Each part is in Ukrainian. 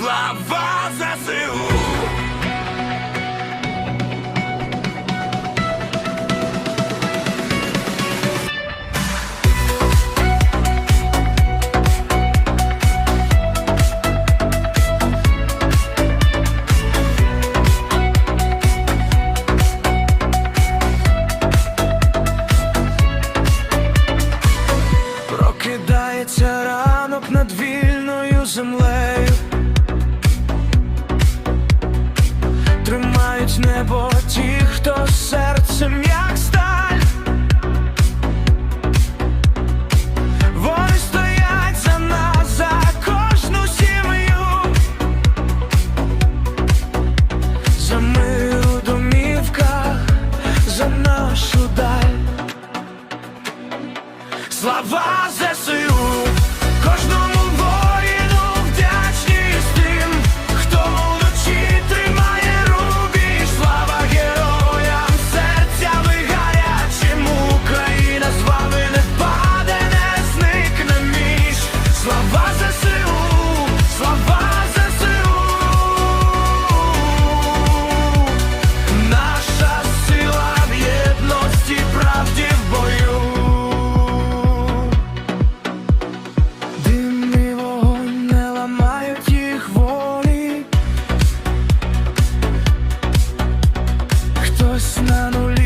Слава ЗСУ! Прокидається ранок над вільною землею. Тримають небо ті, хто серцем як сталь. Вони стоять за нас, за кожну сім'ю. За мир у домівках, за нашу даль. Слава Наша сила в єдності, правді в бою. Дим і вогонь не ламають їх волі. Хтось на нулі,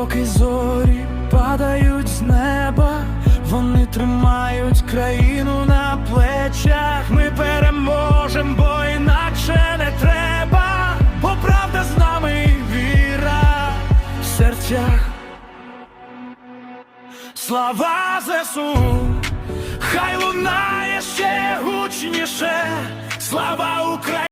поки зорі падають з неба, вони тримають країну на плечах. Ми переможем, бо інакше не треба. Бо правда з нами віра в серцях. Слава ЗСУ, хай лунає ще гучніше. Слава Україні!